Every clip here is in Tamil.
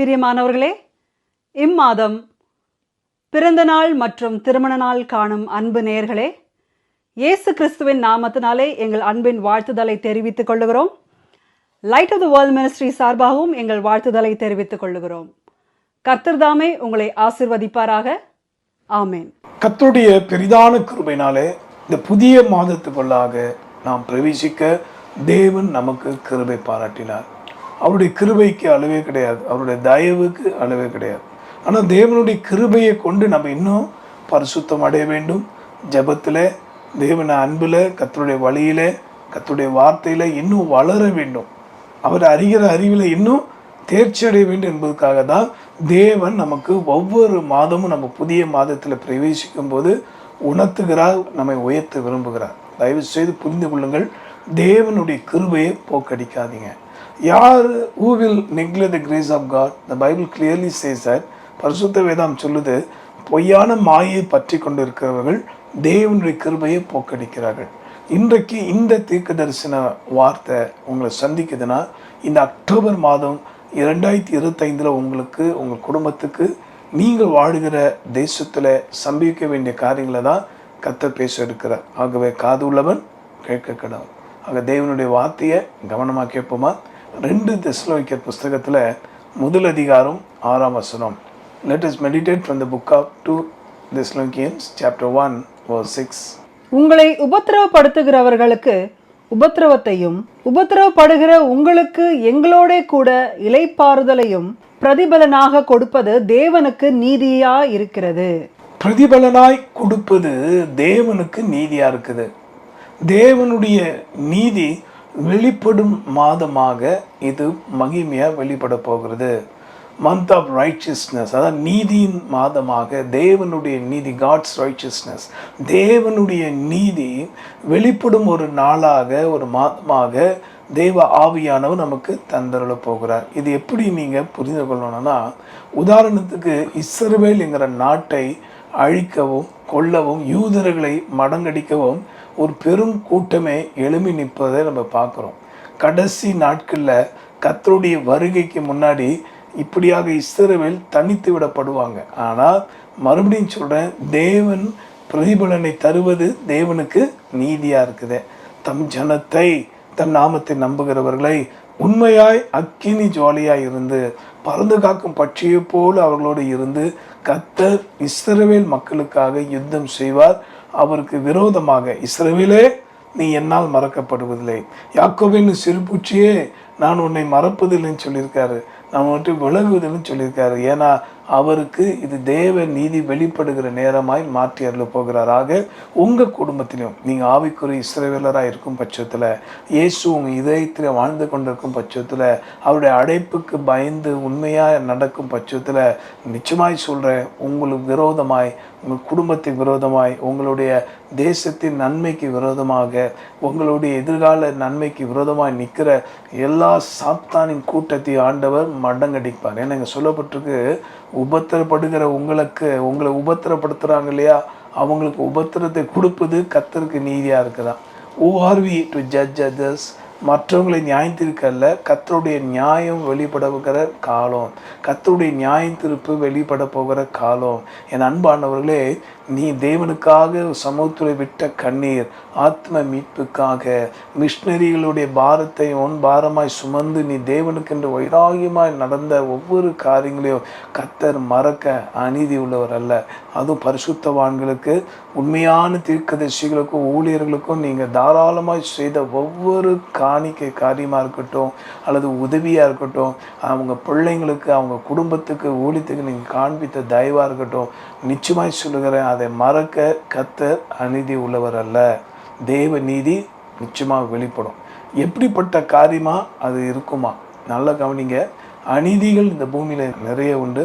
பிரியமானவர்களே இம்மாதம் பிறந்த நாள் மற்றும் திருமண நாள் காணும் அன்பு நேயர்களே இயேசு கிறிஸ்துவின் நாமத்தினாலே எங்கள் அன்பின் வாழ்த்துதலை தெரிவித்துக் கொள்ளுகிறோம். Light of the world ministry சார்பாகவும் எங்கள் வாழ்த்துதலை தெரிவித்துக் கொள்ளுகிறோம். கர்த்தர் தாமே உங்களை ஆசிர்வதிப்பாராக. ஆமேன். கத்துடைய பெரிதான கிருபைனாலே இந்த புதிய மாதத்துக்குள்ளாக நாம் பிரவேசிக்க தேவன் நமக்கு கிருபை பாராட்டினார். அவருடைய கிருபைக்கு அளவே கிடையாது. அவருடைய தயவுக்கு அளவே கிடையாது. ஆனால் தேவனுடைய கிருபையை கொண்டு நம்ம இன்னும் பரிசுத்தம் அடைய வேண்டும். ஜெபத்தில் தேவன அன்பில் கத்தருடைய வழியில் கத்தருடைய வார்த்தையில் இன்னும் வளர வேண்டும். அவர் அறிகிற அறிவில் இன்னும் தேர்ச்சி அடைய வேண்டும் என்பதற்காக தான் தேவன் நமக்கு ஒவ்வொரு மாதமும் நம்ம புதிய மாதத்தில் பிரவேசிக்கும் போது உணர்த்துகிறார் நம்மை உயர்த்த விரும்புகிறார். தயவு செய்து புரிந்து கொள்ளுங்கள் தேவனுடைய கிருபையை போக்கடிக்காதீங்க. யார் who will neglect the grace of God the Bible clearly says that பரிசுத்த வேதாம் சொல்லுது பொய்யான மாயை பற்றி கொண்டிருக்கிறவர்கள் தேவனுடைய கிருபையை போக்கடிக்கிறார்கள். இன்றைக்கு இந்த தீர்க்க தரிசன வார்த்தை உங்களை சந்திக்குதுன்னா இந்த அக்டோபர் மாதம் இரண்டாயிரத்தி இருபத்தைந்தில் உங்களுக்கு உங்கள் குடும்பத்துக்கு நீங்கள் வாழுகிற தேசத்தில் சம்பவிக்க வேண்டிய காரியங்களை தான் கத்த பேச இருக்கிறார் ஆகவே காது உள்ளவன் கேட்க கடவுள். ஆக தேவனுடைய வார்த்தையை கவனமாக கேட்போமா? ரெண்டு தெஸ்லோய்க்கர் புஸ்தகத்தில் முதல் அதிகாரம் ஆறாம் வசனம். Let us meditate from the book of two Thessalonians chapter one oh six உங்களை உபத்திரவப்படுத்துகிறவர்களுக்கு உபத்திரவத்தையும் உபத்திரவப்படுகிற உங்களுக்கு எங்களோட கூட இலைப்பாறுதலையும் பிரதிபலனாக கொடுப்பது தேவனுக்கு நீதியா இருக்கிறது. பிரதிபலனாய் கொடுப்பது தேவனுக்கு நீதியா இருக்குது. தேவனுடைய நீதி வெளிப்படும் மாதமாக இது மகிமையாக வெளிப்பட போகிறது. மந்த் ஆஃப் ரைச்சியஸ்னஸ் அதாவது நீதியின் மாதமாக தேவனுடைய நீதி காட்ஸ் ரைச்சியஸ்னஸ் தேவனுடைய நீதி வெளிப்படும் ஒரு நாளாக ஒரு மாதமாக தேவ ஆவியானவர் நமக்கு தந்தருள போகிறார். இது எப்படி நீங்கள் புரிந்து கொள்ளணும்னா உதாரணத்துக்கு இஸ்ரவேல் என்கிற நாட்டை அழிக்கவும் கொல்லவும் யூதர்களை மடங்கடிக்கவும் ஒரு பெரும் கூட்டமே எழுமி நிற்பதை நம்ம பார்க்குறோம். கடைசி நாட்களில் கத்தருடைய வருகைக்கு முன்னாடி இப்படியாக இஸ்ரவேல் தனித்து விடப்படுவாங்க. ஆனால் மறுபடியும் சொல்கிறேன் தேவன் பிரதிபலனை தருவது தேவனுக்கு நீதியாக இருக்குது. தம் ஜனத்தை தம் நாமத்தை நம்புகிறவர்களை உண்மையாய் அக்கினி ஜுவாலியாக இருந்து பறந்து காக்கும் பட்சியை போல் அவர்களோடு இருந்து கத்தர் இஸ்ரவேல் மக்களுக்காக யுத்தம் செய்வார். அவருக்கு விரோதமாக இஸ்ரவேலே நீ என்னால் மறக்கப்படுவதில்லை. யாக்கோவின் சிறுபூச்சியே நான் உன்னை மறப்பதில்லைன்னு சொல்லியிருக்காரு. நான் வந்துட்டு விலகுவதில்லைன்னு சொல்லியிருக்காரு. ஏன்னா அவருக்கு இது தேவ நீதி வெளிப்படுகிற நேரமாய் மாற்றி அருள போகிறாராக உங்கள் குடும்பத்திலும். நீங்கள் ஆவிக்குரிய இஸ்ரேவேலராக இருக்கும் பட்சத்தில் இயேசு உங்கள் இதயத்தில் வாழ்ந்து கொண்டிருக்கும் பட்சத்தில் அவருடைய அடைப்புக்கு பயந்து உண்மையாக நடக்கும் பட்சத்தில் நிச்சயமாய் சொல்கிறேன் உங்களுக்கு விரோதமாய் உங்கள் குடும்பத்துக்கு விரோதமாய் உங்களுடைய தேசத்தின் நன்மைக்கு விரோதமாக உங்களுடைய எதிர்கால நன்மைக்கு விரோதமாக நிற்கிற எல்லா சாத்தானின் கூட்டத்தை ஆண்டவர் மடங்கடிப்பார். ஏன்னா இங்கே சொல்லப்பட்டிருக்கு உபத்திரப்படுகிற உங்களுக்கு உங்களை உபத்திரப்படுத்துகிறாங்க இல்லையா? அவங்களுக்கு உபத்திரத்தை கொடுப்பது கத்தருக்கு நீதியாக இருக்குதான் ஓ are we to judge others மற்றவங்களை நியாயத்திற்கல்ல கத்தருடைய நியாயம் வெளிப்படுகிற காலம். கத்தருடைய நியாயம் திருப்பு வெளிப்பட போகிற காலம். என் அன்பானவர்களே நீ தேவனுக்காக சமூகத்தில் விட்ட கண்ணீர் ஆத்ம மீட்புக்காக. மிஷினரிகளுடைய பாரத்தை உன் பாரமாய் சுமந்து நீ தேவனுக்கென்று வைராகியமாய் நடந்த ஒவ்வொரு காரியங்களையும் கத்தர் மறக்க அநீதி உள்ளவர் அல்ல. அதுவும் பரிசுத்தவான்களுக்கு உண்மையான தீர்க்கதர்சிகளுக்கும் ஊழியர்களுக்கும் நீங்கள் தாராளமாய் செய்த ஒவ்வொரு காணிக்கை காரியமாக இருக்கட்டும் அல்லது உதவியாக இருக்கட்டும் அவங்க பிள்ளைங்களுக்கு அவங்க குடும்பத்துக்கு ஊழியத்துக்கு நீங்கள் காண்பித்த தயவாக இருக்கட்டும் நிச்சயமாய் சொல்லுகிறேன் அதை மறக்க கத்தர் அநீதி உள்ளவர் அல்ல. தெய்வ நீதி நிச்சயமாக வெளிப்படும். எப்படிப்பட்ட காரியமாக அது இருக்குமா? நல்லா கவனிங்க. அநீதிகள் இந்த பூமியில் நிறைய உண்டு.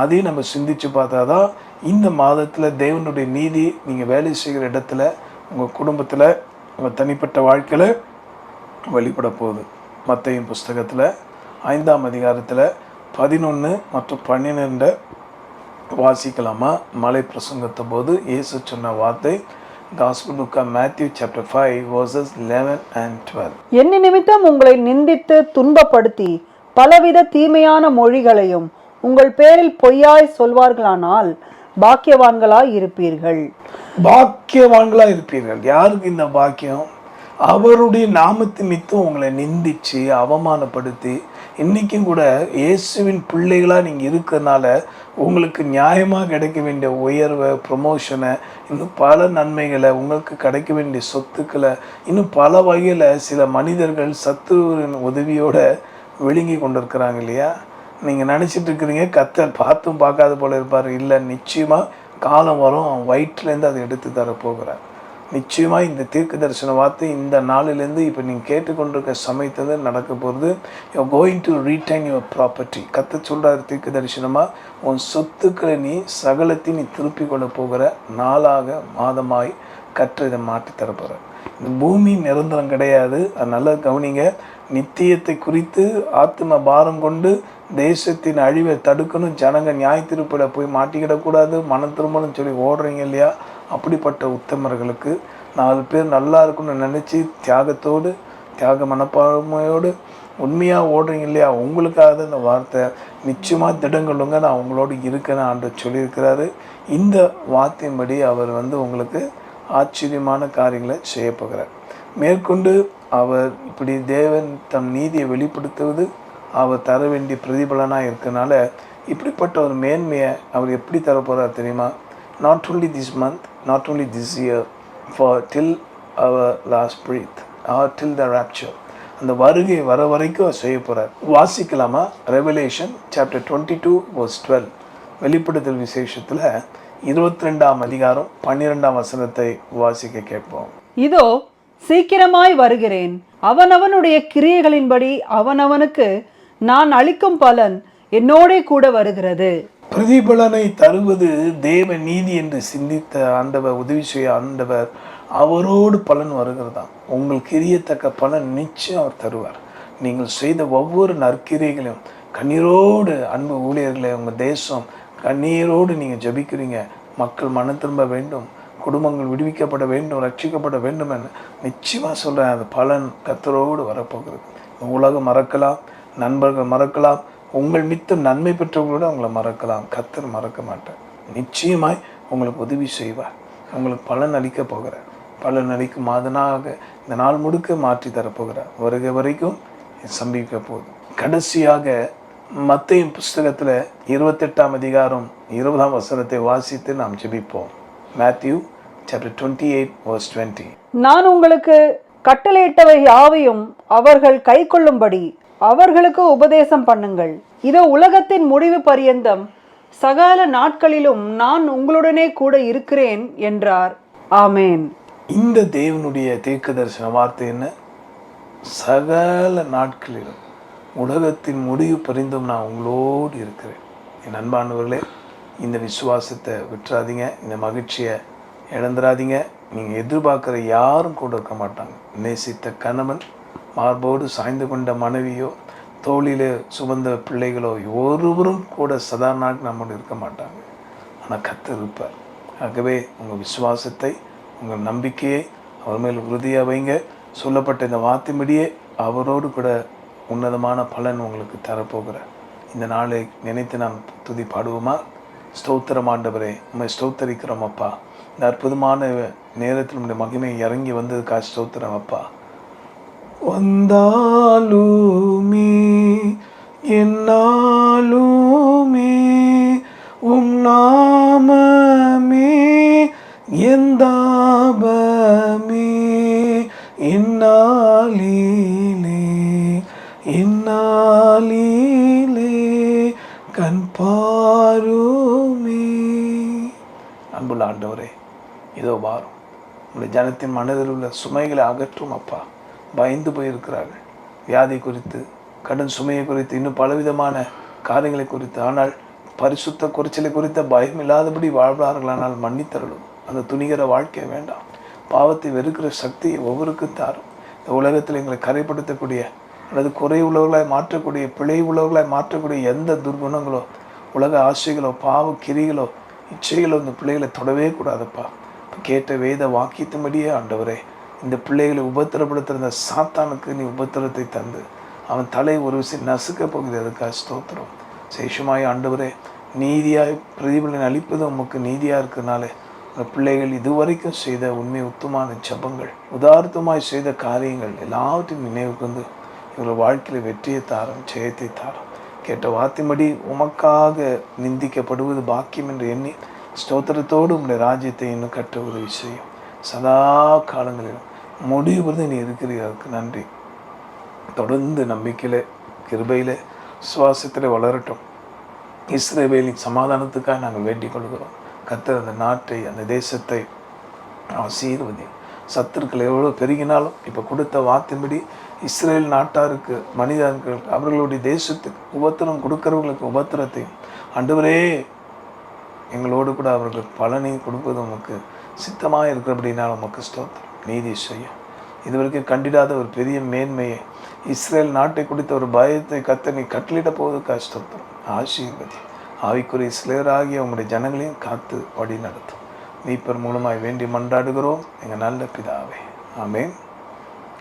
அதையும் நம்ம சிந்திச்சு பார்த்தா தான் இந்த மாதத்தில் தேவனுடைய நீதி நீங்கள் வேலை செய்கிற இடத்துல உங்கள் குடும்பத்தில் உங்கள் தனிப்பட்ட வாழ்க்கையில் வெளிப்பட போகுது மத்தையும் புஸ்தகத்தில் ஐந்தாம் அதிகாரத்தில் பதினொன்று மற்றும் பன்னிரெண்டை வாசிக்கலாமா? மலை பிரசங்கத்த போது இயேசு சொன்ன வார்த்தை gospel book of Matthew chapter five verses eleven and twelve என்ன நிமித்தம் உங்களை நிந்தித்து துன்பப்படுத்தி பலவித தீமையான மொழிகளையும் உங்கள் பேரில் பொய்யாய் சொல்வார்களானால் பாக்கியவான்களாய் இருப்பீர்கள். பாக்கியவான்களா இருப்பீர்கள். யாருக்கு இந்த பாக்கியம்? அவருடைய நாமத்து மித்தம் உங்களை நிந்திச்சு அவமானப்படுத்தி இன்றைக்கும் கூட இயேசுவின் பிள்ளைகளாக நீங்கள் இருக்கிறதுனால உங்களுக்கு நியாயமாக கிடைக்க வேண்டிய உயர்வை ப்ரொமோஷனை இன்னும் பல நன்மைகளை உங்களுக்கு கிடைக்க வேண்டிய சொத்துக்களை இன்னும் பல வகையில் சில மனிதர்கள் சத்துருவின் உதவியோடு விழுங்கி கொண்டிருக்கிறாங்க இல்லையா? நீங்கள் நினச்சிட்டு இருக்கிறீங்க கத்தர் பார்த்தும் பார்க்காத போல இருப்பார். இல்லை நிச்சயமாக காலம் வரும் அவன் வயிற்றுலேருந்து அதை எடுத்து தர போகிறார். நிச்சயமாக இந்த தீர்க்க தரிசன வார்த்தை இந்த நாளிலேருந்து இப்போ நீங்கள் கேட்டுக்கொண்டிருக்க சமயத்தில் நடக்க போகிறது you going to retain your property கத்த சொல்கிறார் தீர்க்க தரிசனமாக உன் சொத்துக்களை நீ சகலத்தை நீ திருப்பி கொள்ள போகிற நாளாக மாதமாய் கற்று இதை மாற்றி தரப்போகிற இந்த பூமி நிரந்தரம் கிடையாது. அது நல்லா கவனிங்க. நித்தியத்தை குறித்து ஆத்ம பாரம் கொண்டு தேசத்தின் அழிவை தடுக்கணும். ஜனங்க நியாய திருப்பில் போய் மாட்டிக்கிடக்கூடாது மன திரும்பலும் சொல்லி ஓடுறீங்க இல்லையா? அப்படிப்பட்ட உத்தமர்களுக்கு நாலு பேர் நல்லா இருக்கும்னு நினச்சி தியாகத்தோடு தியாக மனப்பான்மையோடு உண்மையாக ஓடுறீங்க இல்லையா? உங்களுக்காக தான் இந்த வார்த்தை. நிச்சயமாக திடங்கொள்ளுங்க நான் உங்களோடு இருக்கேன்னு ஆண்டு சொல்லியிருக்கிறாரு. இந்த வார்த்தையின்படி அவர் வந்து உங்களுக்கு ஆச்சரியமான காரியங்களை செய்ய போகிறார். மேற்கொண்டு அவர் இப்படி தேவன் தம் நீதியை வெளிப்படுத்துவது அவர் தர வேண்டிய பிரதிபலனாக இருக்கனால இப்படிப்பட்ட ஒரு மேன்மையை அவர் எப்படி தரப்போகிறார் தெரியுமா? Not only this month not only this year for till அவர் last breath or till the rapture. அந்த வருகை வர வரைக்கும் செய்ய போகிறார் வாசிக்கலாமா? Revelation chapter twenty two verse twelve வெளிப்படுத்தல் விசேஷத்தில் இருபத்தி ரெண்டாம் அதிகாரம் பன்னிரெண்டாம் வசனத்தை வாசிக்க கேட்போம். இதோ சீக்கிரமாய் வருகிறேன். அவனவனுடைய கிரியைகளின்படி அவனவனுக்கு நான் அளிக்கும் பலன் என்னோடே கூட வருகிறது. பிரதிபலனை தருவது தேவ நீதி என்று சிந்தித்த ஆண்டவர் உதவி செய்ய ஆண்டவர் அவரோடு பலன் வருகிறதாம். உங்கள் கிரியத்தக்க பலன் நிச்சயம் அவர் தருவார். நீங்கள் செய்த ஒவ்வொரு நற்கிரைகளையும் கண்ணீரோடு அன்பு ஊழியர்களை உங்கள் தேசம் கண்ணீரோடு நீங்கள் ஜெபிக்கிறீங்க. மக்கள் மனம் திரும்ப வேண்டும். குடும்பங்கள் விடுவிக்கப்பட வேண்டும் ரட்சிக்கப்பட வேண்டும் என்று நிச்சயமாக சொல்கிறேன் அது பலன் கத்தரோடு வரப்போகிறது. உலகம் மறக்கலாம் நண்பர்கள் மறக்கலாம் உங்கள் மித்தம் நன்மை பெற்றவங்களோட உங்களை மறக்கலாம். கத்தர் மறக்க மாட்டார். நிச்சயமாய் உங்களுக்கு உதவி செய்வார். உங்களுக்கு பலன் அளிக்க போகிறார். பலன் அளிக்கும் மாதனாக இந்த நாள் முழுக்க மாற்றி தரப்போகிறார் வருகை வரைக்கும் சம்பிக்க போகுது கடைசியாக மத்தையும் புஸ்தகத்தில் இருபத்தெட்டாம் அதிகாரம் இருபதாம் வசனத்தை வாசித்து நாம் ஜெபிப்போம். Matthew chapter twenty eight verse twenty நான் உங்களுக்கு கட்டளையிட்டவை யாவையும் அவர்கள் கை கொள்ளும்படி அவர்களுக்கு உபதேசம் பண்ணுங்கள். இதோ உலகத்தின் முடிவு பரியந்தம். சகல நாட்களிலும் நான் உங்களுடனே கூட இருக்கிறேன் என்றார். ஆமேன். இந்த தேவனுடைய தீர்க்க தரிசன வார்த்தை என்ன? சகல நாட்களிலும் உலகத்தின் முடிவு பரிந்தும் நான் உங்களோடு இருக்கிறேன். என் அன்பானவர்களே இந்த விசுவாசத்தை விட்டுறாதீங்க. இந்த மகிழ்ச்சியை இழந்துடாதீங்க நீங்கள் எதிர்பார்க்குற யாரும் கூட இருக்க மாட்டாங்க. நேசித்த கணவன் மார்போடு சாய்ந்து கொண்ட மனைவியோ தோளிலே சுமந்த பிள்ளைகளோ ஒருவரும் கூட சதா நம்மோடு இருக்க மாட்டாங்க. ஆனால் கத்தர் இருப்பார். ஆகவே உங்கள் விசுவாசத்தை உங்கள் நம்பிக்கையை அவர் மேல் உறுதியாக வைங்க. சொல்லப்பட்ட இந்த வார்த்தைப்படியே அவரோடு கூட உன்னதமான பலன் உங்களுக்கு தரப்போகிறார் இந்த நாளை நினைத்து நாம் துதி பாடுவோமா? ஸ்தோத்திரம் ஆண்டவரே உண்மை ஸ்தோத்தரிக்கிறோம் அப்பா. இந்த அற்புதமான நேரத்தில் நம்முடைய மகிமை இறங்கி வந்ததுக்கா ஸ்தோத்திரம் அப்பா. வந்தாலுமே என்னாலுமே உம் நாமமே எந்தாபமே இந்நாளிலே இந்நாளிலே கண் பாருமே அன்புள்ள ஆண்டவரே இதோ வாரும் உங்களுடைய ஜனத்தின் மனதில் உள்ள சுமைகளை அகற்றும் அப்பா. பயந்து போயிருக்கிறார்கள். வியாதி குறித்து கடன் சுமையை குறித்து இன்னும் பலவிதமான காரியங்களை குறித்து. ஆனால் பரிசுத்த குறைச்சலை குறித்த பயம் இல்லாதபடி வாழ்வார்களானால் மன்னித்தருளும். அந்த துணிகிற வாழ்க்கை வேண்டாம். பாவத்தை வெறுக்கிற சக்தியை ஒவ்வொருக்கும் தாரும். இந்த உலகத்தில் எங்களை கரைப்படுத்தக்கூடிய அல்லது குறை உள்ளவர்களாய் மாற்றக்கூடிய பிழை உள்ளவர்களாய் மாற்றக்கூடிய எந்த துர்குணங்களோ உலக ஆசைகளோ பாவ கிரிகளோ இச்சைகளோ இந்த பிள்ளைகளை தொடவே கூடாதுப்பா. கேட்ட வேத வாக்கியத்தின்படியே ஆண்டவரே இந்த பிள்ளைகளை உபத்திரப்படுத்துகிற சாத்தானுக்கு நீ உபத்திரத்தை தந்து. அவன் தலை ஒரு விசை நசுக்க போகுது. அதுக்காக ஸ்தோத்திரம். சேஷமாய் ஆண்டவரே நீதியாய் பிரதிபலன் அளிப்பது உமக்கு நீதியாக இருக்கிறனாலே உங்கள் பிள்ளைகள் இதுவரைக்கும் செய்த உண்மை உத்தமான ஜபங்கள் உதார்த்தமாய் செய்த காரியங்கள் எல்லாவற்றையும் நினைவுக்கு வந்து இவர்கள் வாழ்க்கையில் வெற்றியை தாரம் ஜெயத்தை தாரம். கேட்ட வார்த்தைப்படி உமக்காக நிந்திக்கப்படுவது பாக்கியம் என்று எண்ணி ஸ்தோத்திரத்தோடு உங்களுடைய ராஜ்யத்தை இன்னும் கட்ட உதவி செய்யும். சதா காலங்களிலும் முடிவு பொழுது நீ இருக்கிறீர்களுக்கு நன்றி. தொடர்ந்து நம்பிக்கையில் கிருபையில் சுவாசத்தில் வளரட்டும். இஸ்ரேவேலின் சமாதானத்துக்காக நாங்கள் வேண்டிக் கொள்கிறோம். கத்தர் அந்த நாட்டை அந்த தேசத்தை ஆசீர்வதி. சத்துருக்கள் எவ்வளோ பெருகினாலும் இப்போ கொடுத்த வார்த்தையின்படி இஸ்ரேல் நாட்டாருக்கு மனிதர்கள் அவர்களுடைய தேசத்துக்கு உபத்திரம் கொடுக்கிறவங்களுக்கு உபத்திரத்தையும் அன்றுவரே எங்களோடு கூட அவர்களுக்கு பலனையும் கொடுப்பது உமக்கு சித்தமாக இருக்கிறபடினால் உமக்கு ஸ்தோத்திரம். நீதி செய்ய. இதுவரைக்கும் கண்டிடாத ஒரு பெரிய மேன்மையை இஸ்ரேல் நாட்டை குறித்த ஒரு பயத்தை கத்த நீ கட்டளிட போவது கஷ்டத்தரும் ஆசீர்வதி. ஆவிக்குரிய இஸ்ரேலராகிய உங்களுடைய ஜனங்களையும் காத்து வழி நடத்தும் மீப்பர் மூலமாய் வேண்டி மன்றாடுகிறோம். எங்கள் நல்ல பிதாவே. ஆமேன்.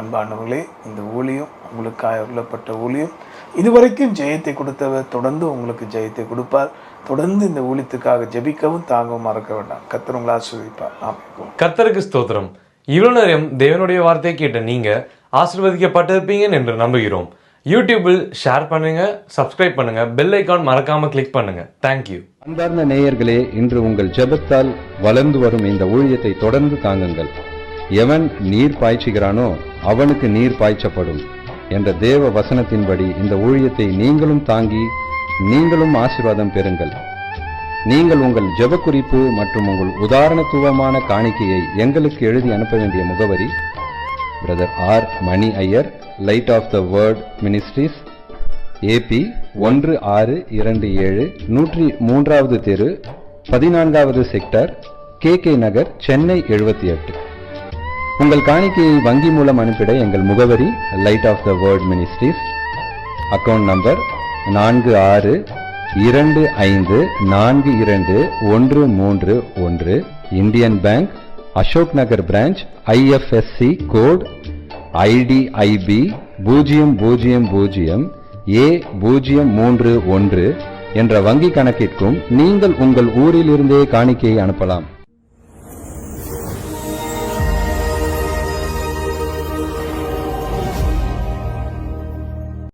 அன்பானவர்களே இந்த ஊழியம் உங்களுக்காக உள்ளப்பட்ட ஊழியம். இதுவரைக்கும் ஜெயத்தை கொடுத்தவர் தொடர்ந்து உங்களுக்கு ஜெயத்தை கொடுப்பார். தொடர்ந்து இந்த ஊழியத்துக்காக ஜெபிக்கவும் தாங்கவும் மறக்க வேண்டாம். கத்தர் உங்களை ஆசீர்வதிப்பார். ஆமாம் கத்தருக்கு ஸ்தோத்திரம். இவ்வளோ நேரம் தேவனுடைய வார்த்தையை கேட்ட நீங்கள் ஆசிர்வதிக்கப்பட்டிருப்பீங்கன்னு என்று நம்புகிறோம். யூடியூப்பில் ஷேர் பண்ணுங்கள் சப்ஸ்கிரைப் பண்ணுங்கள் பெல் ஐக்கான் மறக்காமல் கிளிக் பண்ணுங்கள் தேங்க்யூ அன்பார்ந்த நேயர்களே இன்று உங்கள் ஜெபத்தால் வளர்ந்து வரும் இந்த ஊழியத்தை தொடர்ந்து தாங்குங்கள். எவன் நீர் பாய்ச்சுகிறானோ அவனுக்கு நீர் பாய்ச்சப்படும் என்ற தேவ வசனத்தின்படி இந்த ஊழியத்தை நீங்களும் தாங்கி நீங்களும் ஆசீர்வாதம் பெறுங்கள். நீங்கள் உங்கள் ஜெப குறிப்பு மற்றும் உங்கள் உதாரணத்துவமான காணிக்கையை எங்களுக்கு எழுதி அனுப்ப வேண்டிய முகவரி brother R Mani Iyer light of the word ministries AB ஒன்று ஆறு இரண்டு ஏழு நூற்றி மூன்றாவது தெரு பதினான்காவது sector K K Nagar Chennai எழுபத்தி எட்டு. உங்கள் காணிக்கையை வங்கி மூலம் அனுப்பிட எங்கள் முகவரி light of the world ministries account number நான்கு ஆறு இரண்டு ஐந்து நான்கு இரண்டு ஒன்று மூன்று ஒன்று Indian bank Ashok Nagar branch IFSC code IDIB பூஜ்ஜியம் பூஜ்ஜியம் பூஜ்ஜியம் ஏ பூஜ்ஜியம் மூன்று ஒன்று என்ற வங்கி கணக்கிற்கும் நீங்கள் உங்கள் ஊரிலிருந்தே காணிக்கையை அனுப்பலாம்.